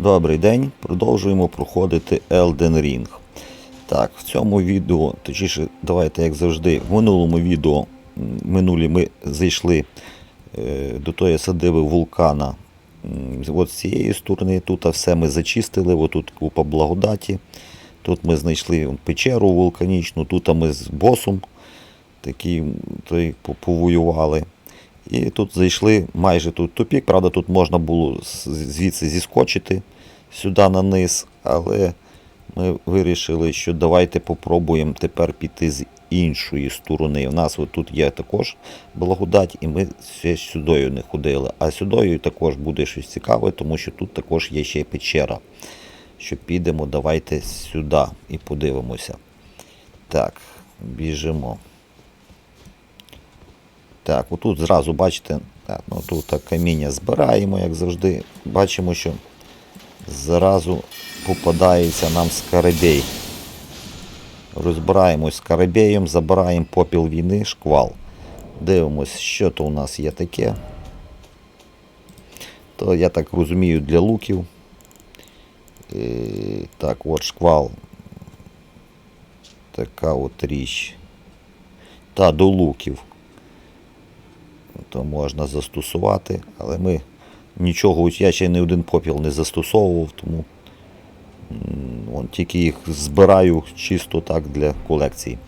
Добрий день. Продовжуємо проходити Elden Ring. Так, в цьому відео, точніше, давайте, як завжди, в минулому відео минулі ми зайшли е, до тої садиби вулкана. От з цієї сторони, тут все ми зачистили, отут купа благодаті. Тут ми знайшли печеру вулканічну, тут ми з босом такий той, повоювали. І тут зайшли майже тут тупік. Правда, тут можна було звідси зіскочити сюди на низ, але ми вирішили, що давайте попробуємо тепер піти з іншої сторони. У нас тут є також благодать, і ми ще сюдою не ходили. А сюдою також буде щось цікаве, тому що тут також є ще печера. Що підемо, давайте сюди і подивимося. Так, біжимо. Так, отут зразу бачите, так, ну тут каміння збираємо, як завжди. Бачимо, що зразу попадається нам скарабей. Розбираємось з карабеєм, забираємо попіл війни, шквал. Дивимось, що то у нас є таке. То я так розумію для луків. Е, так, от шквал. Така от річ. Та до луків то можна застосувати, але ми нічого, я ще не один попіл не застосовував, тому вон, тільки їх збираю чисто так для колекції.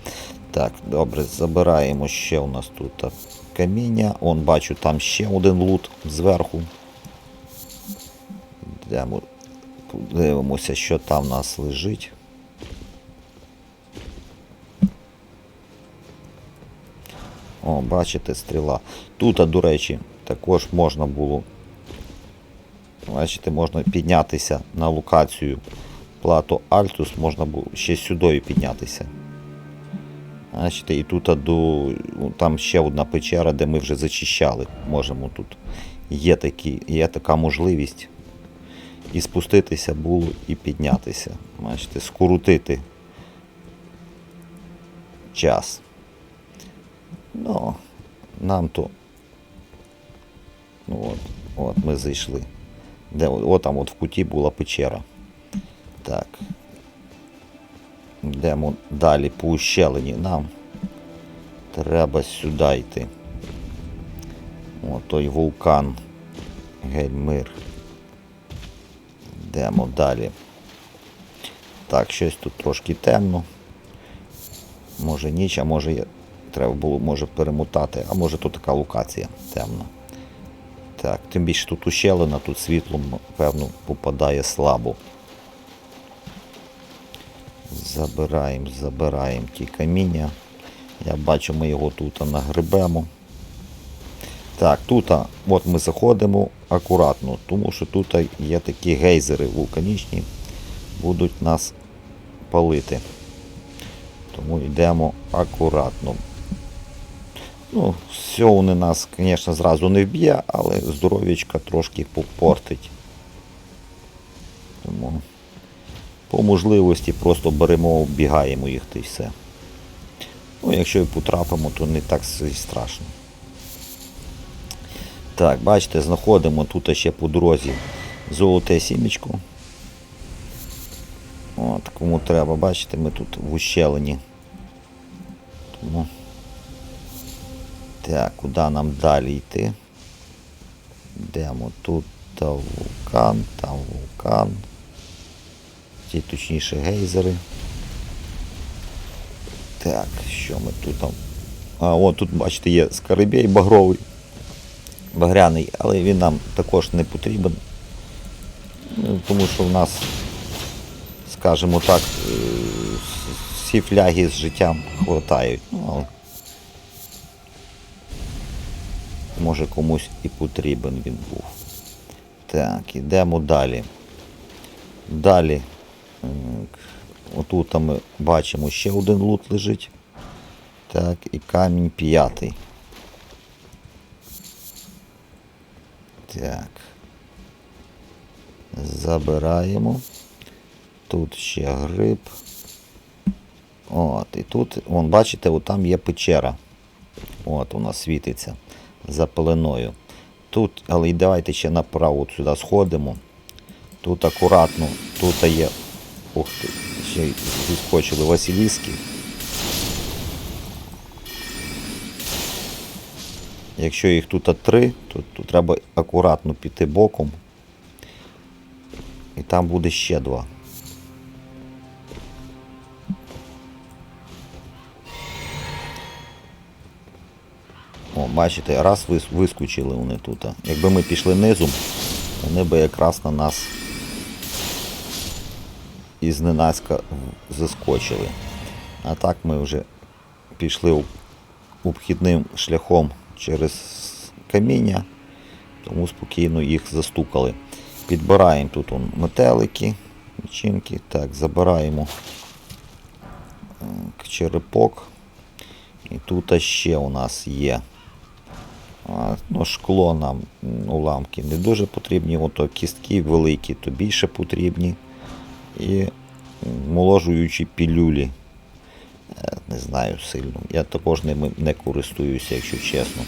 Так, добре, забираємо ще у нас тут каміння. Он бачу, там ще один лут зверху. Йдемо, подивимося, що там у нас лежить. О, бачите, стріла. Тут, до речі, також можна було. Бачите, можна піднятися на локацію плато Альтус, можна було ще сюди піднятися. Бачите, і тут до, ну, там ще одна печера, де ми вже зачищали. Можемо тут. Є, такі, є така можливість. І спуститися було, і піднятися. Бачите, скоротити час. Ну, нам то. Ну, от, от ми зайшли. Де, от там от в куті була печера. Так. Йдемо далі по ущелині. Нам треба сюди йти. О, той вулкан. Гельмир. Йдемо далі. Так, щось тут трошки темно. Може ніч, а може я треба було може перемотати, а може тут така локація темна. Так, тим більше тут ущелина, тут світло, певно, попадає слабо. Забираємо, забираємо ті каміння. Я бачу, ми його тут нагребемо. Так, тут от ми заходимо акуратно, тому що тут є такі гейзери вулканічні, будуть нас палити. Тому йдемо акуратно. Ну, сьогодні нас, звісно, зразу не вб'є, але здоров'ячка трошки попортить. Тому по можливості просто беремо, бігаємо їх та й все. Ну, якщо і потрапимо, то не так страшно. Так, бачите, знаходимо тут ще по дорозі золоте сімечко. От, кому треба, бачите, ми тут в ущелині. Тому... Так, куди нам далі йти? Йдемо тут та вулкан, там вулкан. Ті точніше гейзери. Так, що ми тут там? А, от тут, бачите, є скарабей багровий, багряний, але він нам також не потрібен. Ну, Тому що в нас, скажімо так, е, всі фляги з життям хватають. Ну, може комусь і потрібен він був. Так, ідемо далі. Далі. Отут ми бачимо ще один лут лежить. Так, і камінь п'ятий. Так. Забираємо. Тут ще гриб. От, і тут, вон, бачите, от там є печера. От вона світиться за пеленою. Тут, але й давайте ще направо сюди сходимо. Тут акуратно, тут є. Ух ти, ще й зіскочили Василіски. Якщо їх тут три, то тут треба акуратно піти боком. І там буде ще два. О, бачите, раз вис- вискочили вони тут. Якби ми пішли низом, вони би якраз на нас і зненацька заскочили. А так ми вже пішли обхідним шляхом через каміння, тому спокійно їх застукали. Підбираємо тут он, метелики, личинки. Так, забираємо е, черепок. І тут ще у нас є. Ну, шкло нам уламки не дуже потрібні, ото кістки великі, то більше потрібні. І моложуючі пілюлі. Е, Не знаю сильно. Я також ними не користуюся, якщо чесно.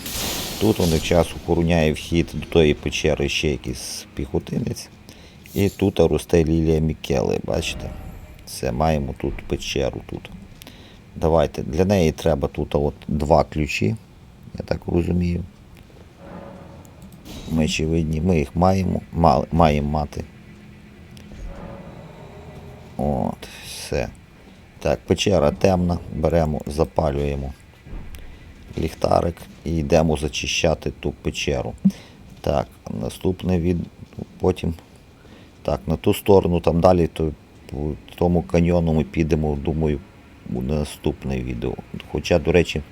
Тут вони час охороняє вхід до тої печери ще якийсь піхотинець. І тут росте лілія Мікели, бачите? Це маємо тут печеру тут. Давайте, для неї треба тут от два ключі, я так розумію. Ми очевидні, ми їх маємо, мали, маємо мати. От, все. Так, печера темна, беремо, запалюємо ліхтарик і йдемо зачищати ту печеру. Так, наступне від. Потім. Так, на ту сторону там далі, то по тому каньйону ми підемо, думаю, буде наступне відео. Хоча, до речі,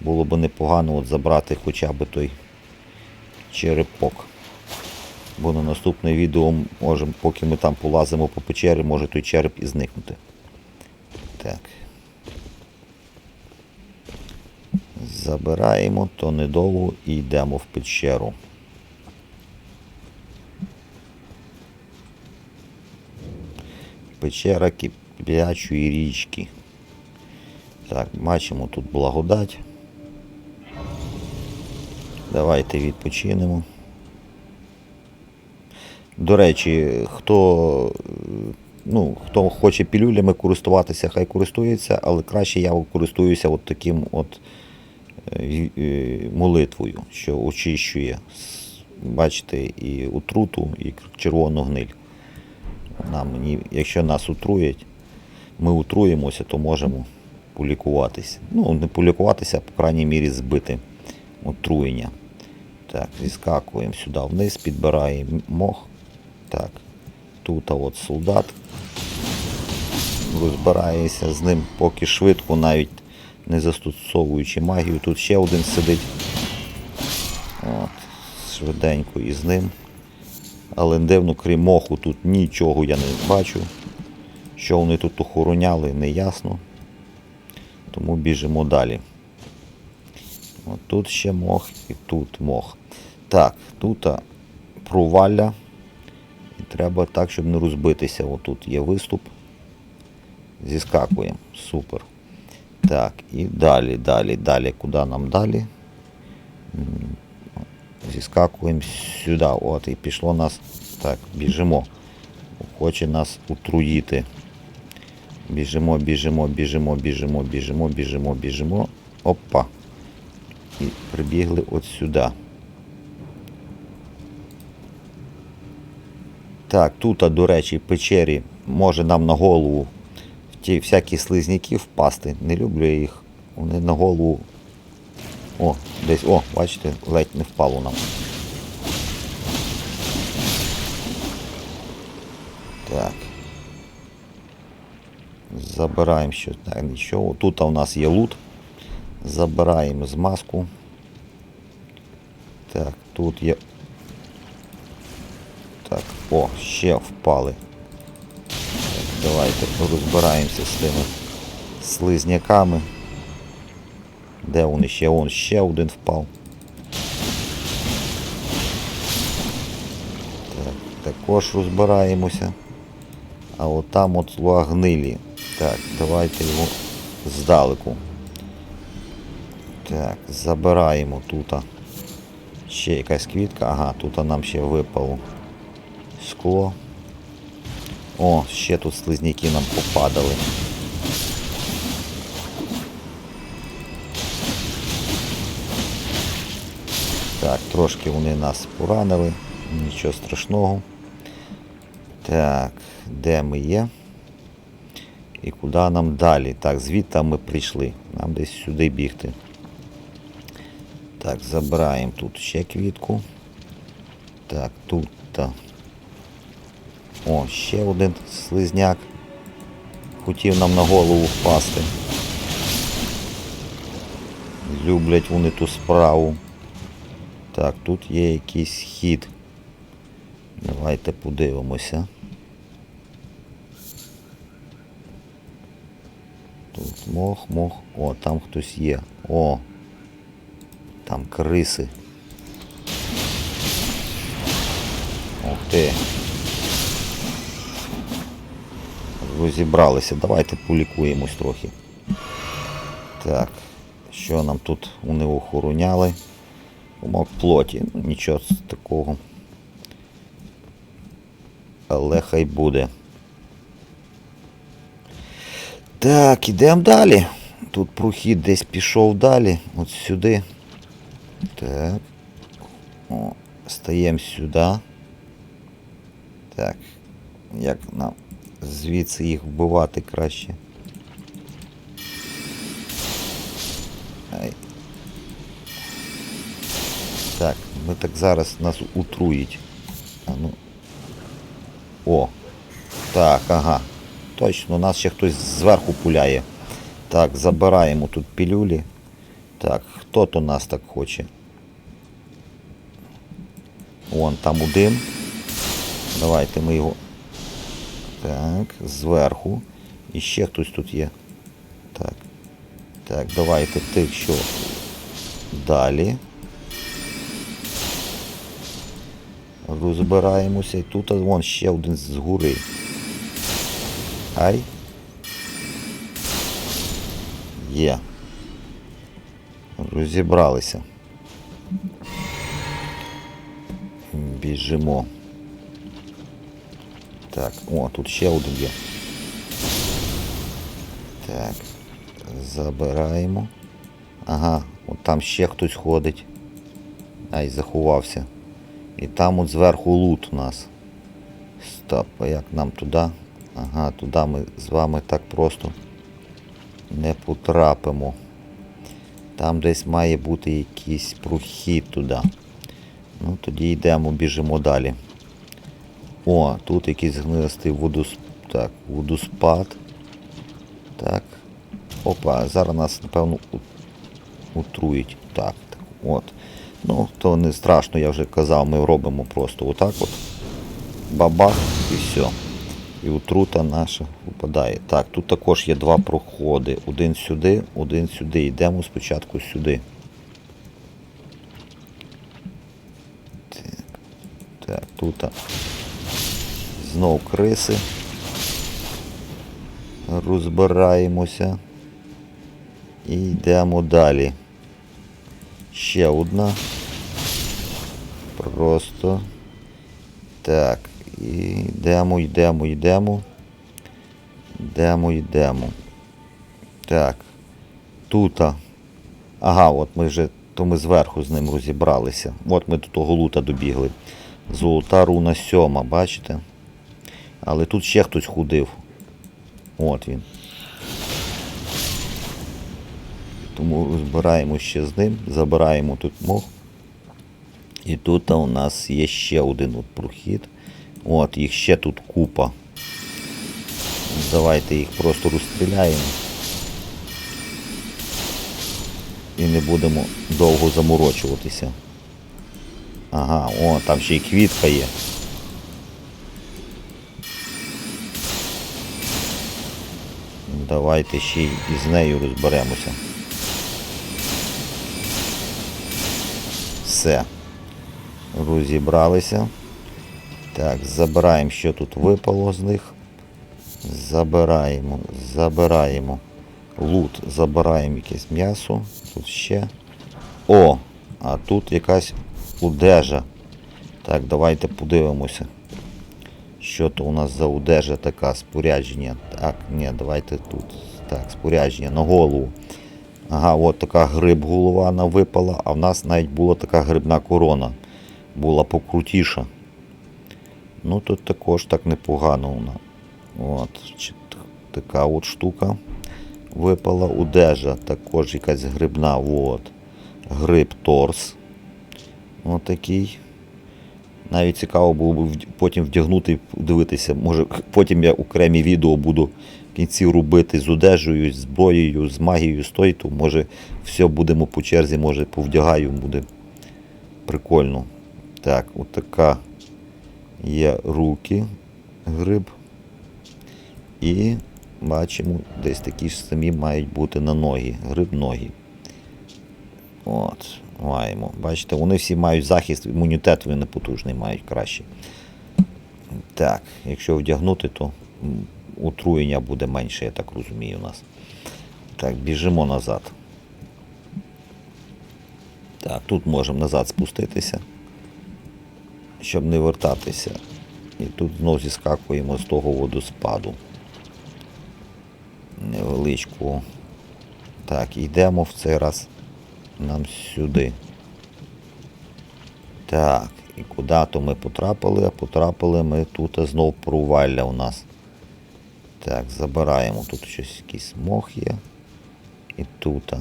було б непогано от забрати хоча б той черепок. Бо на наступне відео можемо, поки ми там полазимо по печері, може той череп і зникнути. Так. Забираємо, то недовго і йдемо в печеру. Печера кип'ячої річки. Так, бачимо тут благодать. Давайте відпочинемо. До речі, хто, ну, хто хоче пілюлями користуватися, хай користується, але краще я користуюся от таким от е, е, молитвою, що очищує, бачите, і отруту, і червону гниль. Вона якщо нас отруять, ми отруємося, то можемо полікуватися. Ну, не полікуватися, а по крайній мірі збити отруєння. Так, зіскакуємо сюди вниз, підбираємо мох. Так, тут от солдат розбирається з ним, поки швидко, навіть не застосовуючи магію. Тут ще один сидить. От, швиденько із ним. Але дивно, крім моху, тут нічого я не бачу. Що вони тут охороняли, не ясно. Тому біжимо далі. От тут ще мох і тут мох. Так, тут провалля. І треба так, щоб не розбитися. Отут є виступ. Зіскакуємо. Супер. Так, і далі, далі, далі. Куди нам далі? Зіскакуємо сюди. От, і пішло нас. Так, біжимо. Хоче нас утруїти. Біжимо, біжимо, біжимо, біжимо, біжимо, біжимо, біжимо. Опа. І прибігли от сюди. Так, тут, до речі, в печері може нам на голову ті всякі слизняки впасти. Не люблю я їх. Вони на голову. О, десь, о, бачите, ледь не впало нам. Так. Забираємо щось. Так, нічого. Тут у нас є лут. Забираємо змазку. Так, тут є. О, ще впали. Давайте розбираємося з тими слизняками. Де вони ще? Вон ще один впав. Так, також розбираємося. А от там от гнилі. Так, давайте його здалеку. Так, забираємо тут. Ще якась квітка. Ага, тут нам ще випало скло. О, ще тут слизняки нам попадали. Так, трошки вони нас поранили, нічого страшного. Так, де ми є? І куди нам далі? Так, звідти ми прийшли. Нам десь сюди бігти. Так, забираємо тут ще квітку. Так, тут. та. О, ще один слизняк. Хотів нам на голову впасти. Люблять вони ту справу. Так, тут є якийсь хід. Давайте подивимося. Тут мох, мох. О, там хтось є. О! Там криси. Ух ти. Розібралися. Давайте полікуємось трохи. Так. Що нам тут вони охороняли? Умок плоті. Ну, нічого такого. Але хай буде. Так, ідемо далі. Тут прохід десь пішов далі. От сюди. Так. О, стаємо сюди. Так. Як нам звідси їх вбивати краще? Так, ми так зараз нас утруїть. А ну. О. Так, ага. Точно, нас ще хтось зверху пуляє. Так, забираємо тут пілюлі. Так, хто то нас так хоче? Вон там один. Давайте ми його. Так, зверху. І ще хтось тут є. Так. Так, давайте тих, що далі. Розбираємося. І тут вон ще один згори. Ай. Є. Розібралися. Біжимо. Так, о, тут ще один є. Так. Забираємо. Ага, от там ще хтось ходить. Ай, заховався. І там от зверху лут у нас. Стоп, а як нам туди? Ага, туди ми з вами так просто не потрапимо. Там десь має бути якийсь прохід туди. Ну, тоді йдемо, біжимо далі. О, тут якийсь гнилистий водос... так, водоспад. Так. Опа, зараз нас, напевно, утрують. Так, так, от. Ну, то не страшно, я вже казав, ми робимо просто отак от. Бабах і все. І отрута наша випадає. Так, тут також є два проходи. Один сюди, один сюди. Йдемо спочатку сюди. Так, так тут знов криси. Розбираємося. І йдемо далі. Ще одна. Просто. Так. І йдемо, йдемо, йдемо. Йдемо, йдемо. Так. Тут. Ага, от ми вже, то ми зверху з ним розібралися. От ми до того лута добігли. Золота руна сьома, бачите? Але тут ще хтось ходив. От він. Тому розбираємо ще з ним, забираємо тут мох. І тут у нас є ще один от прохід. От, їх ще тут купа. Давайте їх просто розстріляємо. І не будемо довго заморочуватися. Ага, о, там ще й квітка є. Давайте ще й із нею розберемося. Все. Розібралися. Так, забираємо, що тут випало з них. Забираємо, забираємо. Лут, забираємо якесь м'ясо. Тут ще. О! А тут якась одежа. Так, давайте подивимося. Що то у нас за одежа така, спорядження. Так, ні, давайте тут. Так, спорядження на голову. Ага, от така гриб голова вона випала, а в нас навіть була така грибна корона. Була покрутіша. Ну тут також так непогано вона. От, така от штука випала. Одежа, також якась грибна. От. Гриб торс. Отакий. Навіть цікаво було б потім вдягнути і подивитися. Може, потім я окремі відео буду в кінці робити з одежею, з зброєю, з магією, з тої, то може все будемо по черзі, може повдягаю, буде прикольно. Так, отака є руки, гриб. І бачимо, десь такі ж самі мають бути на ноги. Гриб ноги. От, маємо. Бачите, вони всі мають захист, імунітет вони потужний мають краще. Так, якщо вдягнути, то отруєння буде менше, я так розумію, у нас. Так, біжимо назад. Так, тут можемо назад спуститися, щоб не вертатися. І тут знову зіскакуємо з того водоспаду. Невеличку. Так, йдемо в цей раз нам сюди. Так, і куди то ми потрапили? А потрапили ми тут а знов провалля у нас. Так, забираємо. Тут щось якийсь мох є. І тут.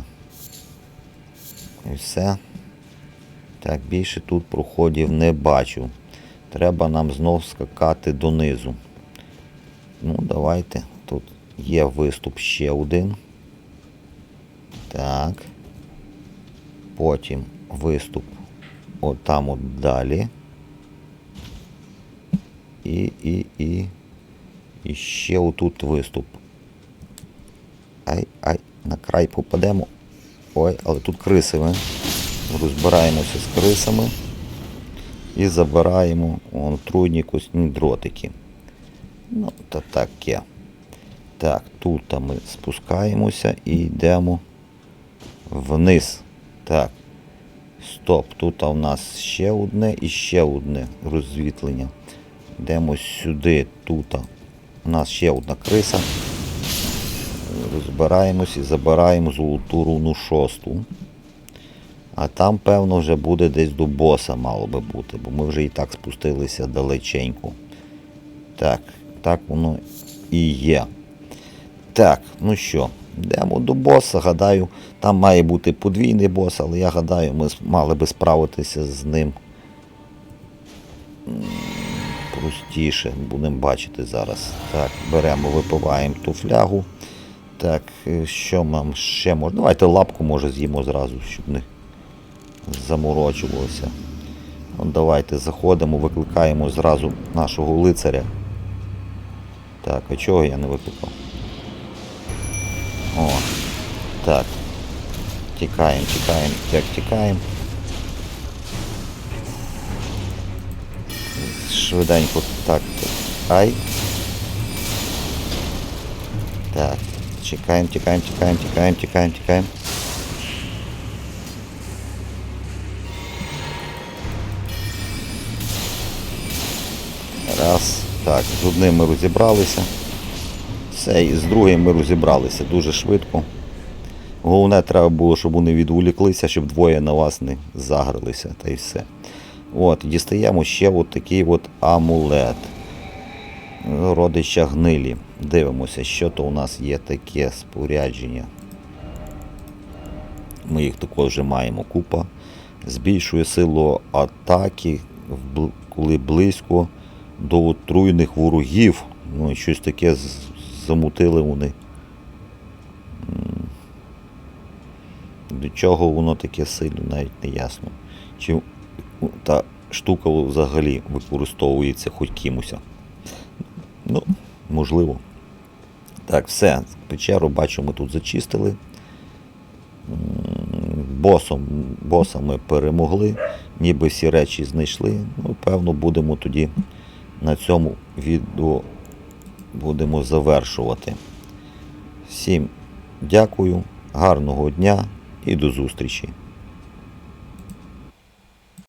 І все. Так, більше тут проходів не бачу. Треба нам знов скакати донизу. Ну, давайте. Тут є виступ ще один. Так. Потім виступ от там от далі. І, і, і. І ще отут виступ. Ай, ай, на край попадемо. Ой, але тут криси ми. Розбираємося з крисами. І забираємо трудні косні дротики. Ну, та таке. Так, тут ми спускаємося і йдемо вниз. Так. Стоп, тут у нас ще одне і ще одне розвітлення. Йдемо сюди, тут у нас ще одна криса. Розбираємось і забираємо золоту руну шосту. А там, певно, вже буде десь до боса мало би бути, бо ми вже і так спустилися далеченько. Так, так воно і є. Так, ну що, йдемо до боса. Гадаю, там має бути подвійний бос, але я гадаю, ми мали би справитися з ним простіше. Будемо бачити зараз. Так, беремо, випиваємо ту флягу. Так, е, що нам ще можна? Давайте лапку може з'їмо зразу, щоб не заморочувалося. От давайте заходимо, викликаємо зразу нашого лицаря. Так, а чого я не викликав? О, так. Тікаємо, тікаємо, як тікаємо. Швиденько так. Ай. Так. Чекаємо, тікаємо, тікаємо, тікаємо, тікаємо, тікаємо. Раз. Так, з одним ми розібралися. Все, і з другим ми розібралися дуже швидко. Головне, треба було, щоб вони відволіклися, щоб двоє на вас не загралися, та й все. От, дістаємо ще от такий от амулет. Родища гнилі. Дивимося, що то у нас є таке спорядження. Ми їх також вже маємо купа. Збільшує силу атаки, коли близько до отруйних ворогів. Ну, щось таке замутили вони. До чого воно таке сильно, навіть не ясно. Чи та штука взагалі використовується хоч кимось. Ну, можливо. Так, все. Печеру бачу, ми тут зачистили. Босом, боса ми перемогли, ніби всі речі знайшли. Ну, певно, будемо тоді на цьому відео будемо завершувати. Всім дякую, гарного дня і до зустрічі!